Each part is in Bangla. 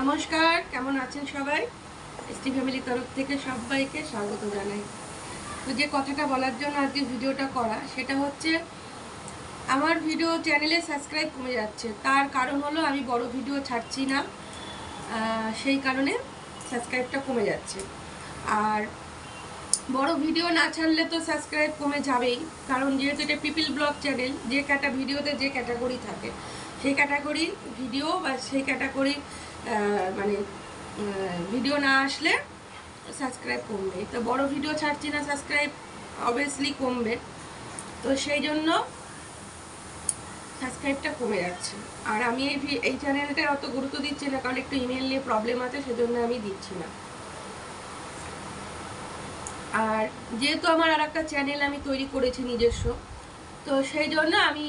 নমস্কার, কেমন আছেন সবাই? এসটি ফ্যামিলির তরফ থেকে সবাইকে স্বাগত জানাই। তো যে কথাটা বলার জন্য আজকে ভিডিওটা করা, সেটা হচ্ছে, আমার ভিডিও চ্যানেলে সাবস্ক্রাইব কমে যাচ্ছে। তার কারণ হলো, আমি বড় ভিডিও ছাড়ছি না। সেই কারণে সাবস্ক্রাইবটা কমে যাচ্ছে। আর বড় ভিডিও না ছাড়লে তো সাবস্ক্রাইব কমে যাবেই। কারণ যেহেতু এটা পিপিল ব্লগ চ্যানেল, যে ক্যাটা, ভিডিওতে যে ক্যাটাগরি থাকে, সেই ক্যাটাগরি ভিডিও বা সেই ক্যাটাগরি মানে ভিডিও না আসলে সাবস্ক্রাইব কমবে। তো বড় ভিডিও ছাড়ছি না সাবস্ক্রাইব অবভিয়াসলি কমবে। তো সেই জন্য সাবস্ক্রাইবটা কমে যাচ্ছে। আর আমি এই এই চ্যানেলটার অত গুরুত্ব দিচ্ছি না, কারণ একটু ইমেল নিয়ে প্রবলেম আছে, সেজন্য আমি দিচ্ছি না। আর যেহেতু আমার আর একটা চ্যানেল আমি তৈরি করেছি নিজস্ব, তো সেই জন্য আমি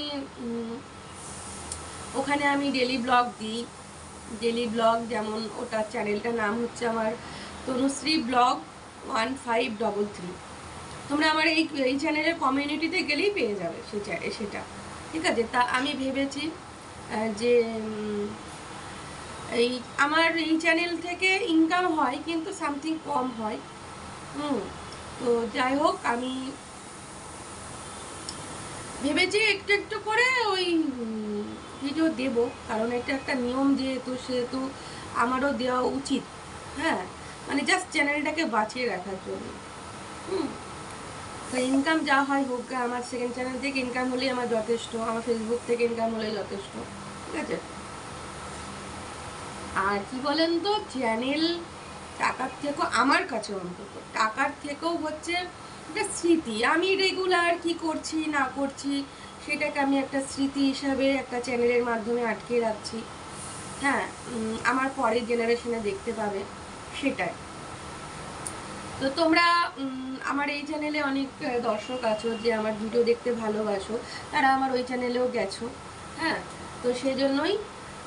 ওখানে আমি ডেলি ব্লগ দিই। ডেলি ব্লগ যেমন ওটার চ্যানেলটার নাম হচ্ছে আমার Tanushree blog one five double three তোমরা আমার এই এই চ্যানেলের কমিউনিটিতে গেলেই পেয়ে যাবে সে চা- সেটা। ঠিক আছে? তা আমি ভেবেছি যে এই আমার এই চ্যানেল থেকে ইনকাম হয়, কিন্তু সামথিং কম হয়। হুম, তো যাই হোক, আমি ভেবেছি একটু একটু করে ওই ভিডিও দেব। কারণ এটা একটা নিয়ম যেহেতু, সেহেতু আমারও দেওয়া উচিত। হ্যাঁ? মানে জাস্ট চ্যানেলটাকে বাঁচিয়ে রাখার জন্য। হুম? তো ইনকাম যা হয় হোক, আমার সেকেন্ড চ্যানেল থেকে ইনকাম হলেই আমার যথেষ্ট। আমার ফেসবুক থেকে ইনকাম হলেই যথেষ্ট। ঠিক আছে? আর কি বলেন তো? চ্যানেল টাকার থেকেও আমার কাছে অন্তত। টাকার থেকেও হচ্ছে একটা স্মৃতি। আমি রেগুলার কি করছি, না করছি, সেটাকে আমি একটা স্মৃতি হিসাবে একটা চ্যানেলের মাধ্যমে আটকে রাখছি। হ্যাঁ আমার পরের জেনারেশনে দেখতে পাবে সেটাই। তো তোমরা আমার এই চ্যানেলে অনেক দর্শক আছো যে আমার ভিডিও দেখতে ভালোবাসো, তারা আমার ওই চ্যানেলেও গেছো। হ্যাঁ তো সেজন্যই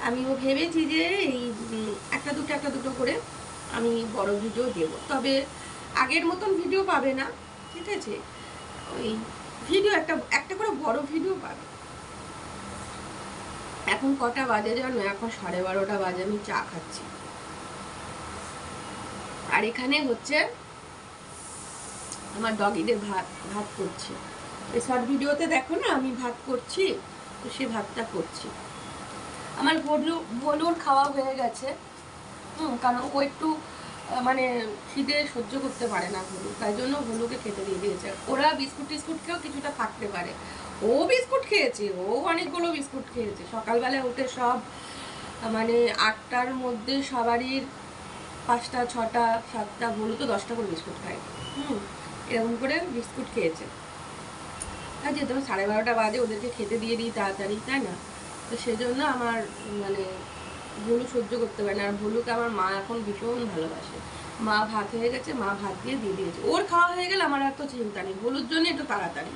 আমিও ভেবেছি যে এই একটা দুটো একটা দুটো করে আমি বড় ভিডিও দেব। তবে আগের মতন ভিডিও পাবে না। ঠিক আছে? ওই ভিডিও একটা একটা করে বড় ভিডিও পাবে। এখন কটা বাজে জানো? এখন সাড়ে বারোটা বাজে, আমি চা খাচ্ছি। আর এখানে হচ্ছে আমার ডগিদের ভাত ভাত করছি। এই শর্ট ভিডিওতে দেখো না, আমি ভাত করছি, তো সে ভাতটা করছি। আমার ভলু ভলুর খাওয়া হয়ে গেছে। হুম, কারণ ও একটু মানে খিদে সহ্য করতে পারে না ভলু। তাই জন্য হলুকে খেতে দিয়ে দিয়েছে। ওরা বিস্কুট টিস্কুট খেয়েও কিছুটা থাকতে পারে। ও বিস্কুট খেয়েছে, ও অনেকগুলো বিস্কুট খেয়েছে। সকালবেলা উঠে সব মানে আটটার মধ্যে সবারই পাঁচটা, ছটা, সাতটা, ভলু তো দশটা করে বিস্কুট খায়। হুম, এরকম করে বিস্কুট খেয়েছে। আর যেহেতু সাড়ে বারোটা বাজে ওদেরকে খেতে দিয়ে দিই তাড়াতাড়ি, তাই না? তো সেজন্য আমার মানে ভুলু সহ্য করতে পারে না। আর ভুলুকে আমার মা এখন ভীষণ ভালোবাসে। মা ভাত হয়ে গেছে, মা ভাত দিয়ে দিয়ে দিয়েছে। ওর খাওয়া হয়ে গেলে আমার আর তো চিন্তা নেই। ভুলুর জন্য একটু তাড়াতাড়ি।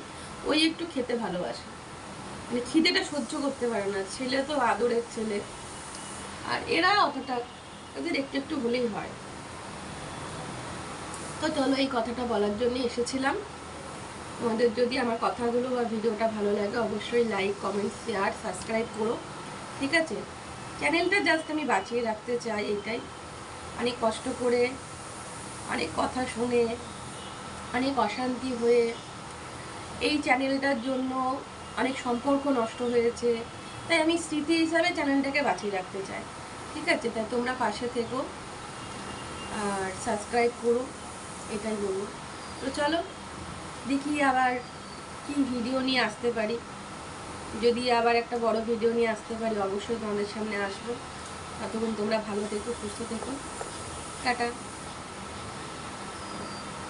ওই একটু খেতে ভালোবাসে। মানে খিদেটা সহ্য করতে পারে না। ছেলে তো আদরের ছেলে। আর এরা অতটা এদের একটু একটু হলেই হয়। তো চলো এই কথাটা বলার জন্য এসেছিলাম। তোমাদের যদি আমার কথাগুলো বা ভিডিওটা ভালো লাগে, অবশ্যই লাইক কমেন্ট শেয়ার সাবস্ক্রাইব করো। ঠিক আছে? চ্যানেলটা জাস্ট আমি বাঁচিয়ে রাখতে চাই এটাই অনেক কষ্ট করে, অনেক কথা শুনে, অনেক অশান্তি হয়ে এই চ্যানেলটার জন্য অনেক সম্পর্ক নষ্ট হয়েছে। তাই আমি স্মৃতি হিসাবে চ্যানেলটাকে বাঁচিয়ে রাখতে চাই। ঠিক আছে? তাই তোমরা পাশে থেকো আর সাবস্ক্রাইব করো, এটাই বলব। তো চলো, দেখি আবার কি ভিডিও নিয়ে আসতে পারি। যদি আবার একটা বড় ভিডিও নিয়ে আসতে পারি, অবশ্যই তোমাদের সামনে আসব। ততক্ষণ তোমরা ভালো থেকো, সুস্থ থেকো। টাটা।